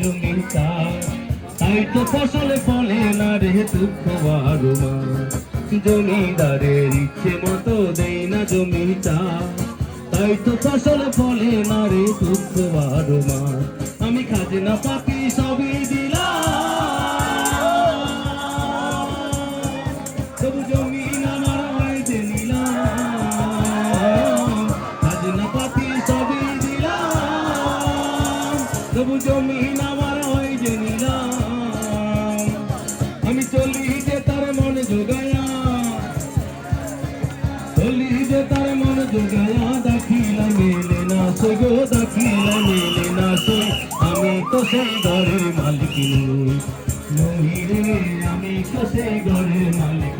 জমি তাই তো ফসল ফলে না রে দুঃখ বারো জমিদারের ইচ্ছে মতো দেই না জমিটা তাই তো ফসল ফলে না রে দুঃখ বারো আমি খাজনা পাতি সবই তবু জমিন আমার হইতে নিলাম। খাজনা পাতি সবই দিলাম। তবু জমিন আমার হইতে নিলাম। আমি চলি যে তার মন যোগায়া চলি যে তার মন যোগায়া দাখিলা মেলে না সই গো, দাখিলা মেলে না সই। আমি তো সেই ঘরের মালিক নই। আমি তো সেই ঘরের মালিক